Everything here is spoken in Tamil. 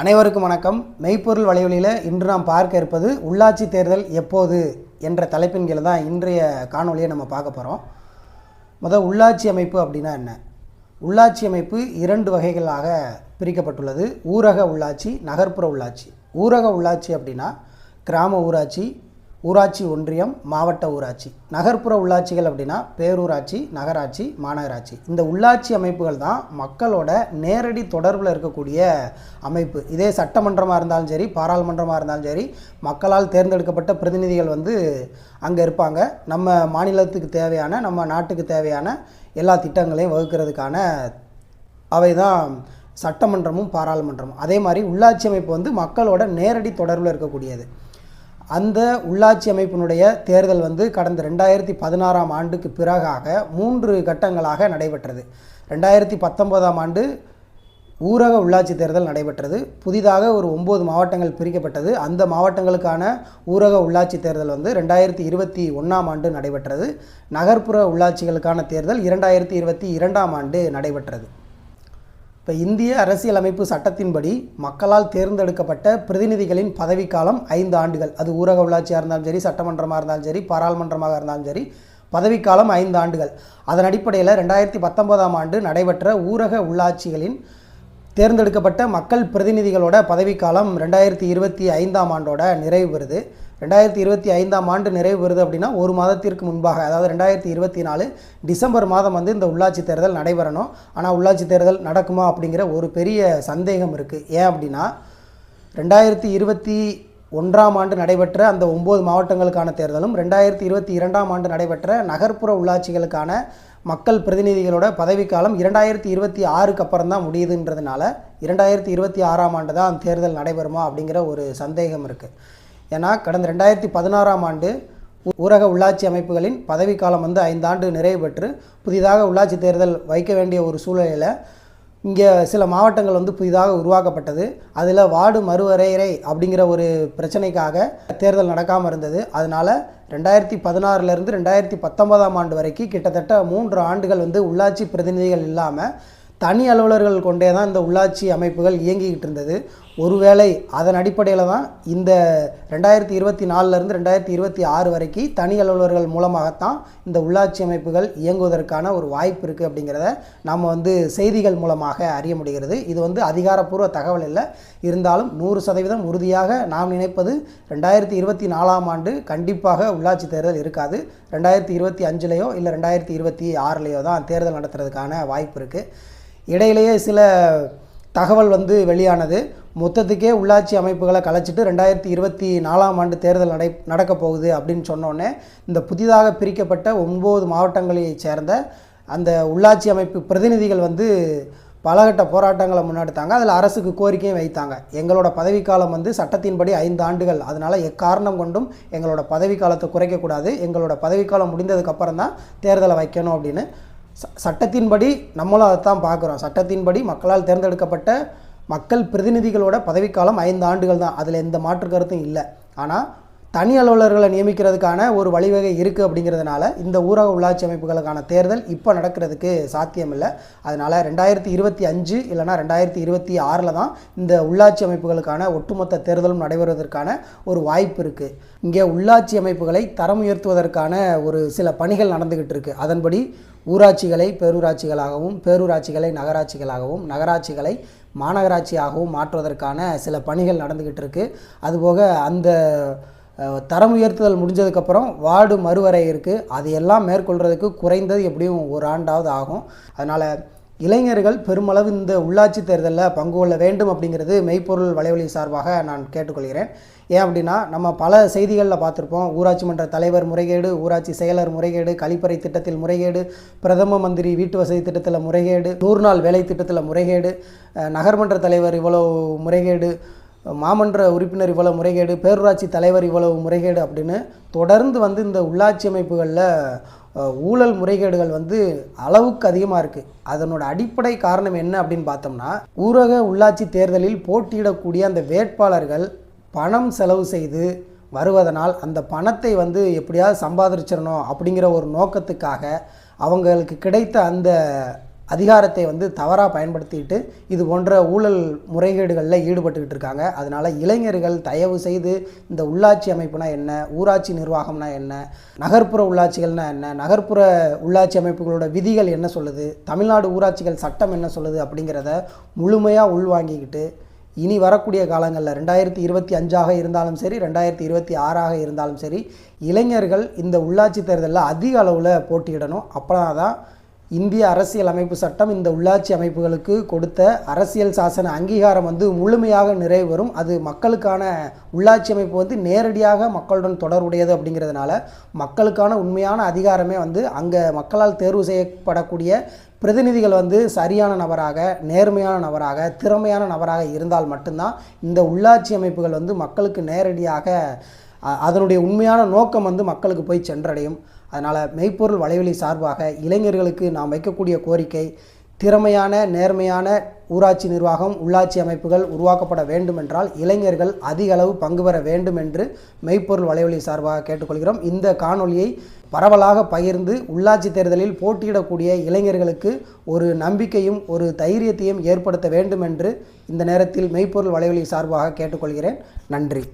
அனைவருக்கும் வணக்கம். மெய்ப்பொருள் வலைவலியில் இன்று நாம் பார்க்க இருப்பது உள்ளாட்சி தேர்தல் எப்போது என்ற தலைப்பின் கீழே தான் இன்றைய காணொலியை நம்ம பார்க்க போகிறோம் முதல் உள்ளாட்சி அமைப்பு அப்படின்னா என்ன? உள்ளாட்சி அமைப்பு இரண்டு வகைகளாக பிரிக்கப்பட்டுள்ளது. ஊரக உள்ளாட்சி நகர்ப்புற உள்ளாட்சி. ஊரக உள்ளாட்சி அப்படின்னா கிராம ஊராட்சி ஊராட்சி ஒன்றியம் மாவட்ட ஊராட்சி. நகர்ப்புற உள்ளாட்சிகள் அப்படின்னா பேரூராட்சி நகராட்சி மாநகராட்சி. இந்த உள்ளாட்சி அமைப்புகள் தான் மக்களோட நேரடி தொடர்பில் இருக்கக்கூடிய அமைப்பு. இதே சட்டமன்றமாக இருந்தாலும் சரி பாராளுமன்றமாக இருந்தாலும் சரி மக்களால் தேர்ந்தெடுக்கப்பட்ட பிரதிநிதிகள் வந்து அங்கே இருப்பாங்க. நம்ம மாநிலத்துக்கு தேவையான நம்ம நாட்டுக்கு தேவையான எல்லா திட்டங்களையும் வகுக்கிறதுக்கான அவை தான் சட்டமன்றமும் பாராளுமன்றமும். அதே மாதிரி உள்ளாட்சி அமைப்பு வந்து மக்களோட நேரடி தொடர்பில் இருக்கக்கூடியது. அந்த உள்ளாட்சி அமைப்பினுடைய தேர்தல் வந்து கடந்த ரெண்டாயிரத்தி பதினாறாம் ஆண்டுக்கு பிறகாக மூன்று கட்டங்களாக நடைபெற்றது. ரெண்டாயிரத்தி பத்தொன்பதாம் ஆண்டு ஊரக உள்ளாட்சி தேர்தல் நடைபெற்றது. புதிதாக ஒரு ஒம்பது மாவட்டங்கள் பிரிக்கப்பட்டது. அந்த மாவட்டங்களுக்கான ஊரக உள்ளாட்சி தேர்தல் வந்து ரெண்டாயிரத்தி இருபத்தி ஒன்றாம் ஆண்டு நடைபெற்றது. நகர்ப்புற உள்ளாட்சிகளுக்கான தேர்தல் இரண்டாயிரத்தி இருபத்தி இரண்டாம் ஆண்டு நடைபெற்றது. இப்போ இந்திய அரசியலமைப்பு சட்டத்தின்படி மக்களால் தேர்ந்தெடுக்கப்பட்ட பிரதிநிதிகளின் பதவிக்காலம் ஐந்து ஆண்டுகள். அது ஊரக உள்ளாட்சியாக இருந்தாலும் சரி சட்டமன்றமாக இருந்தாலும் சரி பாராளுமன்றமாக இருந்தாலும் சரி பதவிக்காலம் ஐந்து ஆண்டுகள். அதன் அடிப்படையில் ரெண்டாயிரத்தி பத்தொன்பதாம் ஆண்டு நடைபெற்ற ஊரக உள்ளாட்சிகளின் தேர்ந்தெடுக்கப்பட்ட மக்கள் பிரதிநிதிகளோட பதவிக்காலம் ரெண்டாயிரத்தி இருபத்தி ஐந்தாம் ஆண்டோட நிறைவு பெறுது. ரெண்டாயிரத்தி இருபத்தி ஐந்தாம் ஆண்டு நிறைவு பெறுது அப்படின்னா ஒரு மாதத்திற்கு முன்பாக அதாவது ரெண்டாயிரத்தி இருபத்தி நாலு டிசம்பர் மாதம் வந்து இந்த உள்ளாட்சி தேர்தல் நடைபெறணும். ஆனால் உள்ளாட்சி தேர்தல் நடக்குமா அப்படிங்கிற ஒரு பெரிய சந்தேகம் இருக்குது ஏன் அப்படின்னா ரெண்டாயிரத்தி இருபத்தி ஒன்றாம் ஆண்டு நடைபெற்ற அந்த ஒம்பது மாவட்டங்களுக்கான தேர்தலும் ரெண்டாயிரத்தி இருபத்தி இரண்டாம் ஆண்டு நடைபெற்ற நகர்ப்புற உள்ளாட்சிகளுக்கான மக்கள் பிரதிநிதிகளோட பதவிக்காலம் இரண்டாயிரத்தி இருபத்தி ஆறுக்கு அப்புறம் தான் முடியுதுன்றதுனால இரண்டாயிரத்தி இருபத்தி ஆறாம் ஆண்டு தான் தேர்தல் நடைபெறுமா அப்படிங்கிற ஒரு சந்தேகம் இருக்குது ஏன்னா கடந்த ரெண்டாயிரத்தி பதினாறாம் ஆண்டு ஊரக உள்ளாட்சி அமைப்புகளின் பதவிக்காலம் வந்து ஐந்தாண்டு நிறைவு பெற்று புதிதாக உள்ளாட்சி தேர்தல் வைக்க வேண்டிய ஒரு சூழ்நிலையில் இங்கே சில மாவட்டங்கள் வந்து புதிதாக உருவாக்கப்பட்டது. அதில் வார்டு மறுவரையறை அப்படிங்கிற ஒரு பிரச்சனைக்காக தேர்தல் நடக்காமல் இருந்தது. அதனால் ரெண்டாயிரத்தி பதினாறுலேருந்து ரெண்டாயிரத்தி பத்தொன்பதாம் ஆண்டு வரைக்கும் கிட்டத்தட்ட மூன்று ஆண்டுகள் வந்து உள்ளாட்சி பிரதிநிதிகள் இல்லாமல் தனி அலுவலர்கள் கொண்டே தான் இந்த உள்ளாட்சி அமைப்புகள் இயங்கிக்கிட்டு இருந்தது. ஒருவேளை அதன் அடிப்படையில் தான் இந்த ரெண்டாயிரத்தி இருபத்தி நாலுலேருந்து ரெண்டாயிரத்தி இருபத்தி ஆறு வரைக்கும் தனி அலுவலர்கள் மூலமாகத்தான் இந்த உள்ளாட்சி அமைப்புகள் இயங்குவதற்கான ஒரு வாய்ப்பு இருக்குது அப்படிங்கிறத நாம் வந்து செய்திகள் மூலமாக அறிய முடிகிறது. இது வந்து அதிகாரப்பூர்வ தகவல் இல்லை. இருந்தாலும் நூறு சதவீதம் உறுதியாக நாம் நினைப்பது ரெண்டாயிரத்தி இருபத்தி நாலாம் ஆண்டு கண்டிப்பாக உள்ளாட்சி தேர்தல் இருக்காது. ரெண்டாயிரத்தி இருபத்தி அஞ்சுலேயோ இல்லை ரெண்டாயிரத்தி இருபத்தி ஆறுலேயோ தான் தேர்தல் நடத்துறதுக்கான வாய்ப்பு இருக்குது இடையிலேயே சில தகவல் வந்து வெளியானது. மொத்தத்துக்கே உள்ளாட்சி அமைப்புகளை கலைச்சிட்டு ரெண்டாயிரத்தி இருபத்தி நாலாம் ஆண்டு தேர்தல் நடை நடக்க போகுது அப்படின்னு சொன்னோன்னே இந்த புதிதாக பிரிக்கப்பட்ட ஒம்பது மாவட்டங்களைச் சேர்ந்த அந்த உள்ளாட்சி அமைப்பு பிரதிநிதிகள் வந்து பலகட்ட போராட்டங்களை முன்னெடுத்தாங்க. அதில் அரசுக்கு கோரிக்கையும் வைத்தாங்க. எங்களோட பதவிக்காலம் வந்து சட்டத்தின்படி ஐந்து ஆண்டுகள். அதனால் எக்காரணம் கொண்டும் எங்களோட பதவிக்காலத்தை குறைக்கக்கூடாது. எங்களோட பதவிக்காலம் முடிந்ததுக்கப்புறம் தான் தேர்தலை வைக்கணும் அப்படின்னு. ச சட்டத்தின்படி நம்மளும் அதை தான் பார்க்குறோம். சட்டத்தின்படி மக்களால் தேர்ந்தெடுக்கப்பட்ட மக்கள் பிரதிநிதிகளோட பதவிக்காலம் ஐந்து ஆண்டுகள் தான். அதில் எந்த மாற்று கருத்தும் இல்லை. ஆனால் தனி அலுவலர்களை நியமிக்கிறதுக்கான ஒரு வழிவகை இருக்குது அப்படிங்கிறதுனால இந்த ஊரக உள்ளாட்சி அமைப்புகளுக்கான தேர்தல் இப்போ நடக்கிறதுக்கு சாத்தியமில்லை. அதனால் ரெண்டாயிரத்தி இருபத்தி அஞ்சு இல்லைனா ரெண்டாயிரத்தி இருபத்தி ஆறில் தான் இந்த உள்ளாட்சி அமைப்புகளுக்கான ஒட்டுமொத்த தேர்தலும் நடைபெறுவதற்கான ஒரு வாய்ப்பு இருக்குது இங்கே உள்ளாட்சி அமைப்புகளை தரம் உயர்த்துவதற்கான ஒரு சில பணிகள் நடந்துக்கிட்டு இருக்குது அதன்படி ஊராட்சிகளை பேரூராட்சிகளாகவும் பேரூராட்சிகளை நகராட்சிகளாகவும் நகராட்சிகளை மாநகராட்சியாகவும் மாற்றுவதற்கான சில பணிகள் நடந்துக்கிட்டு இருக்குது அதுபோக அந்த தரம் உயர்த்துதல் முடிஞ்சதுக்கப்புறம் வார்டு மறுவரை இருக்குது அது எல்லாம் மேற்கொள்கிறதுக்கு குறைந்தது எப்படியும் ஒரு ஆண்டாவது ஆகும். அதனால் இளைஞர்கள் பெருமளவு இந்த உள்ளாட்சி தேர்தலில் பங்கு கொள்ள வேண்டும் அப்படிங்கிறது மெய்ப்பொருள் வலைவலி சார்பாக நான் கேட்டுக்கொள்கிறேன். ஏன் அப்படின்னா நம்ம பல செய்திகளில் பார்த்துருப்போம். ஊராட்சி மன்ற தலைவர் முறைகேடு ஊராட்சி செயலர் முறைகேடு கழிப்பறை திட்டத்தில் முறைகேடு பிரதம மந்திரி வீட்டு வசதி திட்டத்தில் முறைகேடு நூறு நாள் வேலை திட்டத்தில் முறைகேடு நகர்மன்ற தலைவர் இவ்வளோ முறைகேடு மாமன்ற உறுப்பினர் இவ்வளவு முறைகேடு பேரூராட்சி தலைவர் இவ்வளவு முறைகேடு அப்படின்னு தொடர்ந்து வந்து இந்த உள்ளாட்சி அமைப்புகளில் ஊழல் முறைகேடுகள் வந்து அளவுக்கு அதிகமாக இருக்குது அதனோட அடிப்படை காரணம் என்ன அப்படின்னு பார்த்தோம்னா ஊரக உள்ளாட்சி தேர்தலில் போட்டியிடக்கூடிய அந்த வேட்பாளர்கள் பணம் செலவு செய்து வருவதனால் அந்த பணத்தை வந்து எப்படியாவது சம்பாதிச்சிடணும் அப்படிங்கிற ஒரு நோக்கத்துக்காக அவங்களுக்கு கிடைத்த அந்த அதிகாரத்தை வந்து தவறாக பயன்படுத்திட்டு இது போன்ற ஊழல் முறைகேடுகளில் ஈடுபட்டுக்கிட்டு இருக்காங்க. அதனால் இளைஞர்கள் தயவு செய்து இந்த உள்ளாட்சி அமைப்புனா என்ன ஊராட்சி நிர்வாகம்னா என்ன நகர்ப்புற உள்ளாட்சிகள்னா என்ன நகர்ப்புற உள்ளாட்சி அமைப்புகளோட விதிகள் என்ன சொல்லுது தமிழ்நாடு ஊராட்சிகள் சட்டம் என்ன சொல்லுது அப்படிங்கிறத முழுமையாக உள்வாங்கிக்கிட்டு இனி வரக்கூடிய காலங்களில் ரெண்டாயிரத்தி இருபத்தி அஞ்சாக இருந்தாலும் சரி ரெண்டாயிரத்தி இருபத்தி ஆறாக இருந்தாலும் சரி இளைஞர்கள் இந்த உள்ளாட்சி தேர்தலில் அதிக அளவில் போட்டியிடணும். அப்போனா தான் இந்திய அரசியல் அமைப்பு சட்டம் இந்த உள்ளாட்சி அமைப்புகளுக்கு கொடுத்த அரசியல் சாசன அங்கீகாரம் வந்து முழுமையாக நிறைவு வரும் அது மக்களுக்கான உள்ளாட்சி அமைப்பு வந்து நேரடியாக மக்களுடன் தொடர்புடையது அப்படிங்கிறதுனால மக்களுக்கான உண்மையான அதிகாரமே வந்து அங்கே மக்களால் தேர்வு செய்யப்படக்கூடிய பிரதிநிதிகள் வந்து சரியான நபராக நேர்மையான நபராக திறமையான நபராக இருந்தால் மட்டும்தான் இந்த உள்ளாட்சி அமைப்புகள் வந்து மக்களுக்கு நேரடியாக அதனுடைய உண்மையான நோக்கம் வந்து மக்களுக்கு போய் சென்றடையும். அதனால் மெய்ப்பொருள் வலைவலி சார்பாக இளைஞர்களுக்கு நாம் வைக்கக்கூடிய கோரிக்கை திறமையான நேர்மையான ஊராட்சி நிர்வாகம் உள்ளாட்சி அமைப்புகள் உருவாக்கப்பட வேண்டும் என்றால் இளைஞர்கள் அதிக அளவு பங்கு பெற வேண்டும் என்று மெய்ப்பொருள் வலைவலி சார்பாக கேட்டுக்கொள்கிறோம். இந்த காணொலியை பரவலாக பகிர்ந்து உள்ளாட்சி தேர்தலில் போட்டியிடக்கூடிய இளைஞர்களுக்கு ஒரு நம்பிக்கையும் ஒரு தைரியத்தையும் ஏற்படுத்த வேண்டும் என்று இந்த நேரத்தில் மெய்ப்பொருள் வலைவலி சார்பாக கேட்டுக்கொள்கிறேன். நன்றி.